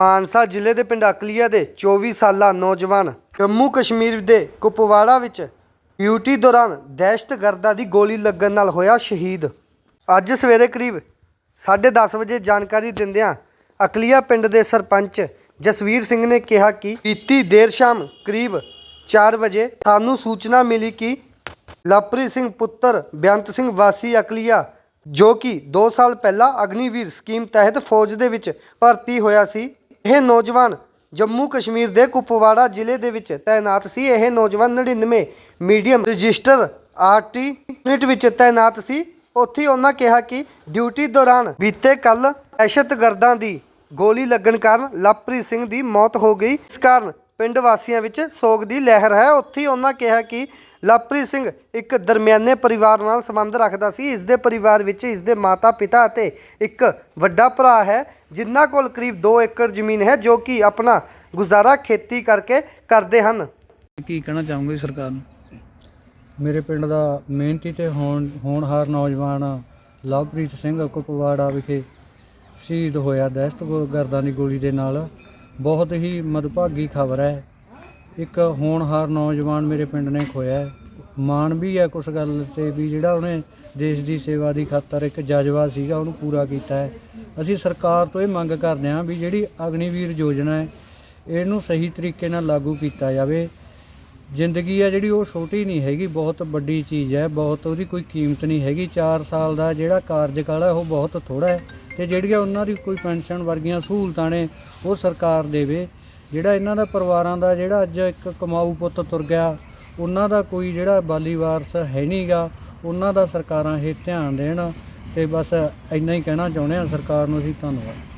ਮਾਨਸਾ ਜ਼ਿਲ੍ਹੇ ਦੇ ਪਿੰਡ ਅਕਲੀਆ ਦੇ 24 ਸਾਲਾ ਨੌਜਵਾਨ ਜੰਮੂ ਕਸ਼ਮੀਰ ਦੇ ਕੁਪਵਾੜਾ ਵਿੱਚ ਡਿਊਟੀ ਦੌਰਾਨ ਦਹਿਸ਼ਤਗਰਦਾਂ ਦੀ ਗੋਲੀ ਲੱਗਣ ਨਾਲ ਹੋਇਆ ਸ਼ਹੀਦ। ਅੱਜ ਸਵੇਰੇ ਕਰੀਬ 10:30 ਵਜੇ ਜਾਣਕਾਰੀ ਦਿੰਦਿਆਂ ਅਕਲੀਆ ਪਿੰਡ ਦੇ ਸਰਪੰਚ ਜਸਵੀਰ ਸਿੰਘ ਨੇ ਕਿਹਾ ਕਿ ਬੀਤੀ ਦੇਰ ਸ਼ਾਮ ਕਰੀਬ 4 ਵਜੇ ਸਾਨੂੰ ਸੂਚਨਾ ਮਿਲੀ ਕਿ ਲਵਪ੍ਰੀਤ ਸਿੰਘ ਪੁੱਤਰ ਬੇਅੰਤ ਸਿੰਘ ਵਾਸੀ ਅਕਲੀਆ, ਜੋ ਕਿ 2 ਸਾਲ ਪਹਿਲਾਂ ਅਗਨੀਵੀਰ ਸਕੀਮ ਤਹਿਤ ਫੌਜ ਦੇ ਵਿੱਚ ਭਰਤੀ ਹੋਇਆ ਸੀ ਇਹ ਨੌਜਵਾਨ ਜੰਮੂ ਕਸ਼ਮੀਰ ਦੇ ਕੁਪਵਾੜਾ ਜ਼ਿਲ੍ਹੇ ਦੇ ਵਿੱਚ ਤਾਇਨਾਤ ਸੀ। ਇਹ ਨੌਜਵਾਨ 99 ਮੀਡੀਅਮ ਰਜਿਸਟਰ ਆਰਟੀ ਯੂਨਿਟ ਵਿੱਚ ਤਾਇਨਾਤ ਸੀ। ਉੱਥੇ ਉਹਨਾਂ ਕਿਹਾ ਕਿ ਡਿਊਟੀ ਦੌਰਾਨ ਬੀਤੇ ਕੱਲ ਦਹਿਸ਼ਤਗਰਦਾਂ ਦੀ ਗੋਲੀ ਲੱਗਣ ਕਾਰਨ ਲਵਪ੍ਰੀਤ ਸਿੰਘ ਦੀ ਮੌਤ ਹੋ ਗਈ। ਇਸ ਕਾਰਨ ਪਿੰਡ ਵਾਸੀਆਂ ਵਿੱਚ ਸੋਗ ਦੀ ਲਹਿਰ ਹੈ। ਉੱਥੇ ਉਹਨਾਂ ਕਿਹਾ ਕਿ ਲਵਪ੍ਰੀਤ ਸਿੰਘ ਇੱਕ ਦਰਮਿਆਨੇ ਪਰਿਵਾਰ ਨਾਲ ਸੰਬੰਧ ਰੱਖਦਾ ਸੀ। ਇਸ ਦੇ ਪਰਿਵਾਰ ਵਿੱਚ ਇਸ ਦੇ ਮਾਤਾ ਪਿਤਾ ਅਤੇ ਇੱਕ ਵੱਡਾ ਭਰਾ ਹੈ। ਜਿਨ੍ਹਾਂ ਕੋਲ ਕਰੀਬ 2 ਏਕੜ ਜ਼ਮੀਨ ਹੈ ਜੋ ਕਿ ਆਪਣਾ ਗੁਜ਼ਾਰਾ ਖੇਤੀ ਕਰਕੇ ਕਰਦੇ ਹਨ। ਕੀ ਕਹਿਣਾ ਚਾਹੋਗੇ ਸਰਕਾਰ ਨੂੰ? ਮੇਰੇ ਪਿੰਡ ਦਾ ਮਿਹਨਤੀ ਤੇ ਹੋਣ ਹੋਣਹਾਰ ਨੌਜਵਾਨ ਲਵਪ੍ਰੀਤ ਸਿੰਘ ਕੁਪਵਾੜਾ ਵਿਖੇ ਸ਼ਹੀਦ ਹੋਇਆ। ਦਹਿਸ਼ਤਗਰਦਾਂ ਦੀ ਗੋਲੀ ਦੇ ਨਾਲ ਬਹੁਤ ਹੀ ਮਦਭਾਗੀ ਖਬਰ ਹੈ। ਇੱਕ ਹੋਣਹਾਰ ਨੌਜਵਾਨ ਮੇਰੇ ਪਿੰਡ ਨੇ ਖੋਇਆ ਹੈ। ਮਾਣ ਵੀ ਹੈ ਕੁਛ ਗੱਲ ਤੇ ਵੀ ਜਿਹੜਾ ਉਹਨੇ ਦੇਸ਼ ਦੀ ਸੇਵਾ ਦੀ ਖਾਤਰ ਇੱਕ ਜਜ਼ਬਾ ਸੀਗਾ ਉਹਨੂੰ ਪੂਰਾ ਕੀਤਾ ਹੈ। ਅਸੀਂ ਸਰਕਾਰ ਤੋਂ ਇਹ ਮੰਗ ਕਰਦੇ ਹਾਂ ਵੀ ਜਿਹੜੀ ਅਗਨੀਵੀਰ ਯੋਜਨਾ ਹੈ, ਇਹਨੂੰ ਸਹੀ ਤਰੀਕੇ ਨਾਲ ਲਾਗੂ ਕੀਤਾ ਜਾਵੇ। ਜ਼ਿੰਦਗੀ ਆ ਜਿਹੜੀ ਉਹ ਛੋਟੀ ਨਹੀਂ ਹੈਗੀ, ਬਹੁਤ ਵੱਡੀ ਚੀਜ਼ ਹੈ, ਬਹੁਤ ਉਹਦੀ ਕੋਈ ਕੀਮਤ ਨਹੀਂ ਹੈਗੀ। 4 ਸਾਲ ਦਾ ਜਿਹੜਾ ਕਾਰਜਕਾਲ ਹੈ, ਉਹ ਬਹੁਤ ਥੋੜਾ ਹੈ ਤੇ ਜਿਹੜੀਆਂ ਉਹਨਾਂ ਦੀ ਕੋਈ ਪੈਨਸ਼ਨ ਵਰਗੀਆਂ ਸਹੂਲਤਾਂ ਨੇ, ਉਹ ਸਰਕਾਰ ਦੇਵੇ। ਜਿਹੜਾ ਇਹਨਾਂ ਦਾ ਪਰਿਵਾਰਾਂ ਦਾ ਜਿਹੜਾ ਅੱਜ ਇੱਕ ਕਮਾਊ ਪੁੱਤ ਤੁਰ ਗਿਆ, ਉਹਨਾਂ ਦਾ ਕੋਈ ਜਿਹੜਾ ਬਾਲੀ ਵਾਰਸ ਹੈ ਨਹੀਂਗਾ ਉਹਨਾਂ ਦਾ ਸਰਕਾਰਾਂ ਇਹ ਧਿਆਨ ਦੇਣ। ਤੇ ਬਸ ਇੰਨਾ ਹੀ ਕਹਿਣਾ ਚਾਹੁੰਦੇ ਆ ਸਰਕਾਰ ਨੂੰ ਅਸੀਂ ਧੰਨਵਾਦ।